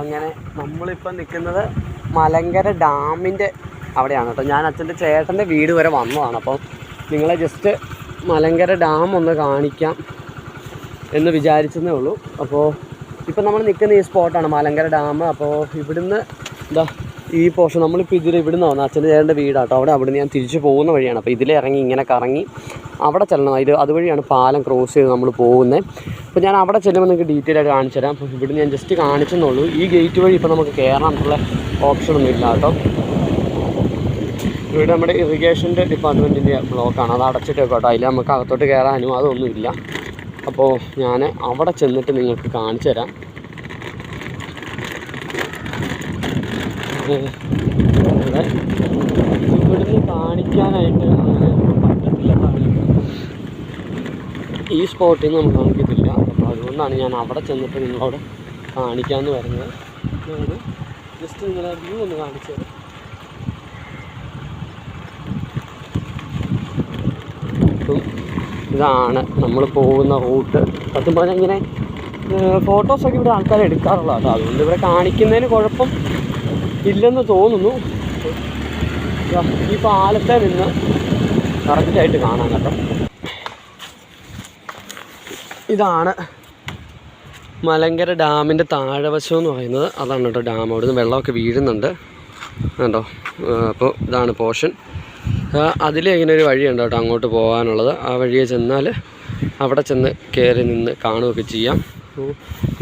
അങ്ങനെ നമ്മളിപ്പോൾ നിൽക്കുന്നത് മലങ്കര ഡാമിന്റെ അവിടെയാണ് കേട്ടോ. ഞാൻ അച്ഛന്റെ ചേട്ടന്റെ വീട് വരെ വന്നതാണ്. അപ്പോൾ നിങ്ങളെ ജസ്റ്റ് മലങ്കര ഡാം ഒന്ന് കാണിക്കാം എന്ന് വിചാരിച്ചതേ ഉള്ളൂ. അപ്പോൾ ഇപ്പം നമ്മൾ നിൽക്കുന്ന ഈ സ്പോട്ടാണ് മലങ്കര ഡാം. അപ്പോൾ ഇവിടുന്ന് എന്താ ഈ പോർഷൻ നമ്മളിപ്പോൾ ഇതിൽ ഇവിടുന്ന് വന്ന അച്ഛന്റെ ചേട്ടന്റെ വീടാട്ടോ. അവിടെ അവിടെ ഞാൻ തിരിച്ചു പോകുന്ന വഴിയാണ്. അപ്പോൾ ഇതിലേ ഇറങ്ങി ഇങ്ങനെ കറങ്ങി അവിടെ ചെല്ലണം. ഇത് അതുവഴിയാണ് പാലം ക്രോസ് ചെയ്ത് നമ്മൾ പോകുന്നത് അപ്പോൾ ഞാൻ അവിടെ ചെല്ലുമ്പോൾ നിങ്ങൾക്ക് ഡീറ്റെയിൽ ആയിട്ട് കാണിച്ചു തരാം. അപ്പോൾ ഇവിടുന്ന് ഞാൻ ജസ്റ്റ് കാണിച്ചെന്നുള്ളൂ. ഈ ഗേറ്റ് വഴി ഇപ്പോൾ നമുക്ക് കയറാനുള്ള ഓപ്ഷനൊന്നും ഇല്ല കേട്ടോ. ഇവിടെ നമ്മുടെ ഇറിഗേഷന്റെ ഡിപ്പാർട്ട്മെന്റിന്റെ ബ്ലോക്കാണ് അത് അടച്ചിട്ട് കേട്ടോ. അതിൽ നമുക്ക് അകത്തോട്ട് കയറാനും അതൊന്നുമില്ല അപ്പോൾ ഞാൻ അവിടെ ചെന്നിട്ട് നിങ്ങൾക്ക് കാണിച്ചു തരാം. ഇവിടെ ഇവിടുന്ന് കാണിക്കാനായിട്ട് ഈ സ്പോട്ടിൽ നിന്ന് നമുക്ക് കാണിക്കത്തില്ല അപ്പോൾ അതുകൊണ്ടാണ് ഞാൻ അവിടെ ചെന്നിട്ട് നിങ്ങളോട് കാണിക്കാമെന്ന് പറഞ്ഞത്. ഞാൻ ജസ്റ്റ് നിങ്ങളെ വ്യൂ ഒന്ന് കാണിച്ചു തരാം. ഇതാണ് നമ്മൾ പോകുന്ന റൂട്ട്. സത്യം പറഞ്ഞാൽ ഇങ്ങനെ ഫോട്ടോസൊക്കെ ഇവിടെ ആൾക്കാർ എടുക്കാറുള്ളതാണ് അതുകൊണ്ട് ഇവിടെ കാണിക്കുന്നതിന് കുഴപ്പം ഇല്ലെന്ന് തോന്നുന്നു. ഈ പാലത്തെ നിന്ന് കറക്റ്റായിട്ട് കാണാൻ കേട്ടോ. ഇതാണ് മലങ്കര ഡാമിന്റെ താഴെവശം എന്ന് പറയുന്നത്. അതാണ് കേട്ടോ ഡാം. നിന്ന് വെള്ളമൊക്കെ വീഴുന്നുണ്ട്. കണ്ടോ? അപ്പോൾ ഇതാണ് പോർഷൻ. അതിൽ ഇങ്ങനെ ഒരു വഴിയുണ്ട് കേട്ടോ അങ്ങോട്ട് പോകാനുള്ളത്. ആ വഴിയെ ചെന്നാൽ അവിടെ ചെന്ന് കയറി നിന്ന് കാണുകയൊക്കെ ചെയ്യാം.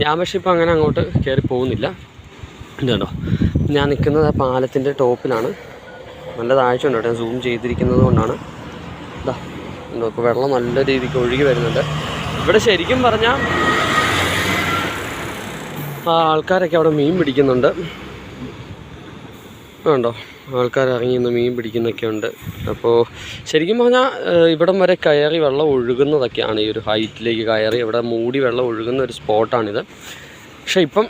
ഞാൻ പക്ഷേ ഇപ്പോൾ അങ്ങനെ അങ്ങോട്ട് കയറി പോകുന്നില്ല. ഇതുണ്ടോ ഞാൻ നിൽക്കുന്നത് ആ പാലത്തിന്റെ ടോപ്പിലാണ്. നല്ല താഴ്ച ഉണ്ട് കേട്ടോ. ഞാൻ സൂം ചെയ്തിരിക്കുന്നത് കൊണ്ടാണ്. ഇതാ ഇപ്പോൾ വെള്ളം നല്ല രീതിക്ക് ഒഴുകി വരുന്നുണ്ട്. ഇവിടെ ശരിക്കും പറഞ്ഞാൽ ആ ആൾക്കാരൊക്കെ അവിടെ മീൻ പിടിക്കുന്നുണ്ട്. ഉണ്ടോ ആൾക്കാർ ഇറങ്ങി നിന്ന് മീൻ പിടിക്കുന്നൊക്കെ ഉണ്ട്. അപ്പോൾ ശരിക്കും പറഞ്ഞാൽ ഇവിടം വരെ കയറി വെള്ളം ഒഴുകുന്നതൊക്കെയാണ് ഈ ഒരു ഹൈറ്റിലേക്ക് കയറി ഇവിടെ മൂടി വെള്ളം ഒഴുകുന്ന ഒരു സ്പോട്ടാണിത് പക്ഷേ ഇപ്പം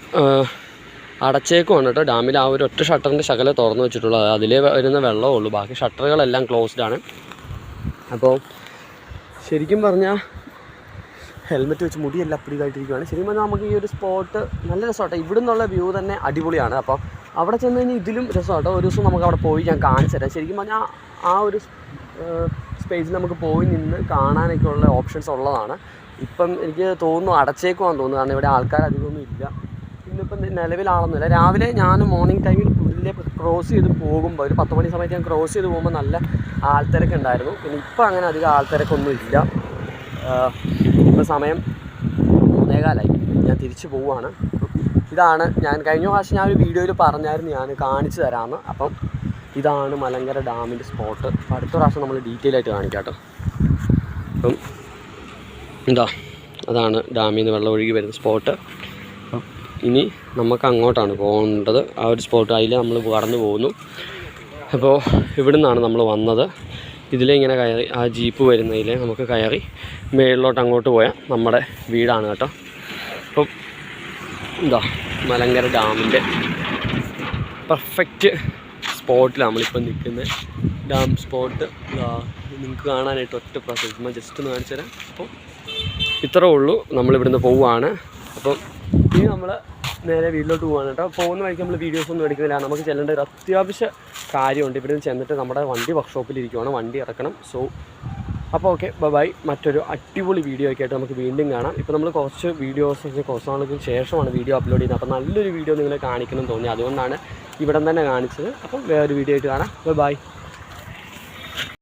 അടച്ചേക്കുമാണ് കേട്ടോ. ഡാമിൽ ആ ഒരു ഒറ്റ ഷട്ടറിന്റെ ശകലം തുറന്നു വെച്ചിട്ടുള്ളത് അതിലേ വരുന്ന വെള്ളമേ ഉള്ളൂ. ബാക്കി ഷട്ടറുകളെല്ലാം ക്ലോസ്ഡ് ആണ്. അപ്പോൾ ശരിക്കും പറഞ്ഞാൽ ഹെൽമെറ്റ് വെച്ച് മുടിയെല്ലാം അപ്പിടിതായിട്ടിരിക്കുകയാണ് ശരിക്കും പറഞ്ഞാൽ നമുക്ക് ഈ ഒരു സ്പോട്ട് നല്ല രസമാട്ടോ. ഇവിടെ നിന്നുള്ള വ്യൂ തന്നെ അടിപൊളിയാണ്. അപ്പോൾ അവിടെ ചെന്ന് കഴിഞ്ഞാൽ ഇതിലും രസമാട്ടോ. ഒരു ദിവസം നമുക്ക് അവിടെ പോയി ഞാൻ കാണിച്ചു തരാം. ശരിക്കും പറഞ്ഞാൽ ആ ഒരു സ്പേസിൽ നമുക്ക് പോയി നിന്ന് കാണാനൊക്കെ ഉള്ള ഓപ്ഷൻസ് ഉള്ളതാണ്. ഇപ്പം എനിക്ക് തോന്നുന്നു അടച്ചേക്കുവാന്ന് തോന്നുന്നു. കാരണം ഇവിടെ ആൾക്കാർ അധികമൊന്നും ഇല്ല. ഇന്നിപ്പം നിലവിലാണെന്നില്ല. രാവിലെ ഞാൻ മോർണിംഗ് ടൈമിൽ പുല്ലിലെ ക്രോസ് ചെയ്ത് പോകുമ്പോൾ ഒരു പത്ത് മണി സമയത്ത് ഞാൻ ക്രോസ് ചെയ്ത് പോകുമ്പോൾ നല്ല ആൾത്തിരക്ക് ഉണ്ടായിരുന്നു. പിന്നെ ഇപ്പം അങ്ങനെ അധികം ആൾത്തിരക്കൊന്നും ഇല്ല. ഇപ്പോൾ സമയം മൂന്നേകാലായി. ഞാൻ തിരിച്ചു പോവുകയാണ് ഇതാണ് ഞാൻ കഴിഞ്ഞ പ്രാവശ്യം ഞാൻ ഒരു വീഡിയോയിൽ പറഞ്ഞായിരുന്നു ഞാൻ കാണിച്ചു തരാമെന്ന് അപ്പം ഇതാണ് മലങ്കര ഡാമിന്റെ സ്പോട്ട് അടുത്ത പ്രാവശ്യം നമ്മൾ ഡീറ്റെയിൽ ആയിട്ട് കാണിക്കാം അപ്പം എന്താ അതാണ് ഡാമിൽ നിന്ന് വെള്ളം ഒഴുകി വരുന്ന സ്പോട്ട് ഇനി നമുക്ക് അങ്ങോട്ടാണ് പോകേണ്ടത്. ആ ഒരു സ്പോട്ട് അതിൽ നമ്മൾ കടന്നു പോകുന്നു. അപ്പോൾ ഇവിടെ നിന്നാണ് നമ്മൾ വന്നത് ഇതിലിങ്ങനെ കയറി ആ ജീപ്പ് വരുന്നതിൽ നമുക്ക് കയറി മേളിലോട്ട് അങ്ങോട്ട് പോയാൽ നമ്മുടെ വീടാണ് കേട്ടോ. അപ്പം എന്താ മലങ്കര ഡാമിന്റെ പെർഫെക്റ്റ് സ്പോട്ടിലാണ് നമ്മളിപ്പോൾ നിൽക്കുന്നത് ഡാം സ്പോട്ട് നിങ്ങൾക്ക് കാണാനായിട്ട് ഒറ്റ പ്രാവശ്യം ജസ്റ്റ് ഒന്ന് കാണിച്ചു തരാം അപ്പോൾ ഇത്രേ ഉള്ളൂ. നമ്മളിവിടുന്ന് പോവുകയാണ് അപ്പം ഇനി നമ്മൾ നേരെ വീട്ടിലോട്ട് പോകാൻ കേട്ടോ. പോകുന്ന വഴിക്ക് നമ്മൾ വീഡിയോസ് ഒന്നും എടുക്കുന്നില്ല. നമുക്ക് ചെല്ലേണ്ട ഒരു അത്യാവശ്യ കാര്യമുണ്ട്. ഇവിടെ ചെന്നിട്ട് നമ്മുടെ വണ്ടി വർക്ക്ഷോപ്പിൽ ഇരിക്കുവാണ്. വണ്ടി ഇറക്കണം. സോ അപ്പോൾ ഓക്കെ ബൈ മറ്റൊരു അടിപൊളി വീഡിയോ ഒക്കെ ആയിട്ട് നമുക്ക് വീണ്ടും കാണാം. ഇപ്പോൾ നമ്മൾ കുറച്ച് വീഡിയോസ് കുറച്ച് നാളുകൾക്ക് ശേഷമാണ് വീഡിയോ അപ്ലോഡ് ചെയ്യുന്നത്. അപ്പോൾ നല്ലൊരു വീഡിയോ നിങ്ങളെ കാണിക്കണം തോന്നി. അതുകൊണ്ടാണ് ഇവിടെ തന്നെ കാണിച്ചത്. അപ്പം വേറൊരു വീഡിയോ ആയിട്ട് കാണാം. ബൈ